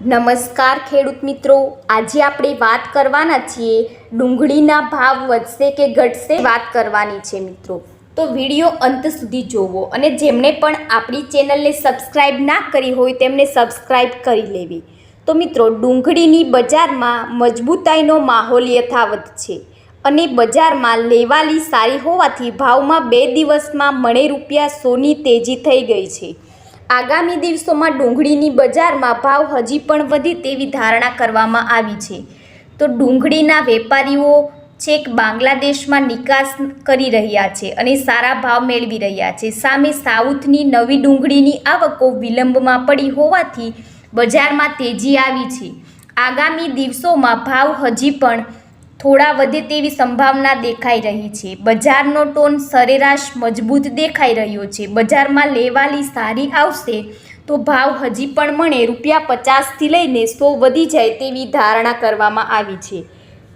નમસ્કાર ખેડૂત મિત્રો. આજે આપણે વાત કરવાના છીએ ડુંગળીના ભાવ વધશે કે ઘટશે? વાત કરવાની છે મિત્રો. તો વીડિયો અંત સુધી જોવો અને જેમણે પણ આપણી ચેનલને સબસ્ક્રાઈબ ના કરી હોય તેમને સબસ્ક્રાઈબ કરી લેવી. તો મિત્રો, ડુંગળીની બજારમાં મજબૂતાઈનો માહોલ યથાવત છે અને બજારમાં લેવાલી સારી હોવાથી ભાવમાં બે દિવસમાં મણે રૂપિયા સોની તેજી થઈ ગઈ છે. આગામી દિવસોમાં ડુંગળીની બજારમાં ભાવ હજી પણ વધે તેવી ધારણા કરવામાં આવી છે. તો ડુંગળીના વેપારીઓ છેક બાંગ્લાદેશમાં નિકાસ કરી રહ્યા છે અને સારા ભાવ મેળવી રહ્યા છે. સામે સાઉથની નવી ડુંગળીની આવકો વિલંબમાં પડી હોવાથી બજારમાં તેજી આવી છે. આગામી દિવસોમાં ભાવ હજી પણ થોડા વધે તેવી સંભાવના દેખાઈ રહી છે. બજારનો ટોન સરેરાશ મજબૂત દેખાઈ રહ્યો છે. બજારમાં લેવાલી સારી આવશે તો ભાવ હજી પણ મળે. રૂપિયા પચાસથી લઈને સો વધી જાય તેવી ધારણા કરવામાં આવી છે.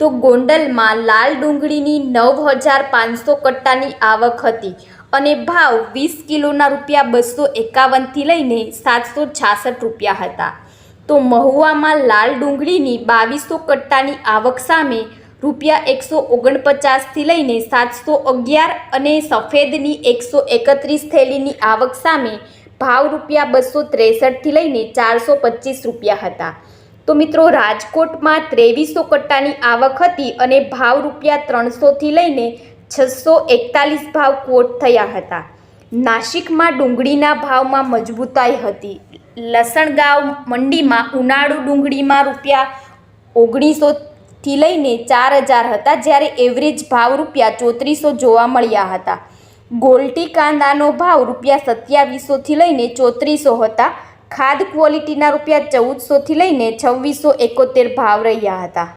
તો ગોંડલમાં લાલ ડુંગળીની નવ હજાર પાંચસો કટ્ટાની આવક હતી અને ભાવ વીસ કિલોના રૂપિયા બસો એકાવનથી લઈને સાતસો છાસઠ રૂપિયા હતા. તો મહુવામાં લાલ ડુંગળીની બાવીસો કટ્ટાની આવક સામે રૂપિયા એકસો ઓગણપચાસથી લઈને સાતસો અગિયાર અને સફેદની એકસો એકત્રીસ થેલીની આવક સામે ભાવ રૂપિયા બસો ત્રેસઠથી લઈને ચારસો પચીસ રૂપિયા હતા. તો મિત્રો, રાજકોટમાં ત્રેવીસો કટ્ટાની આવક હતી અને ભાવ રૂપિયા ત્રણસોથી લઈને છસો એકતાલીસ ભાવ કોટ થયા હતા. નાસિકમાં ડુંગળીના ભાવમાં મજબૂતાઈ હતી. લસણગાંવ મંડીમાં ઉનાળુ ડુંગળીમાં રૂપિયા ઓગણીસોથી લઈને ચાર હજાર હતા, જ્યારે એવરેજ ભાવ રૂપિયા ચોત્રીસો જોવા મળ્યા હતા. ગોલ્ટી કાંદાનો ભાવ રૂપિયા સત્યાવીસોથી લઈને ચોત્રીસો હતા. ખાદ ક્વોલિટીના રૂપિયા ચૌદસોથી લઈને છવ્વીસો એકોતેર ભાવ રહ્યા હતા.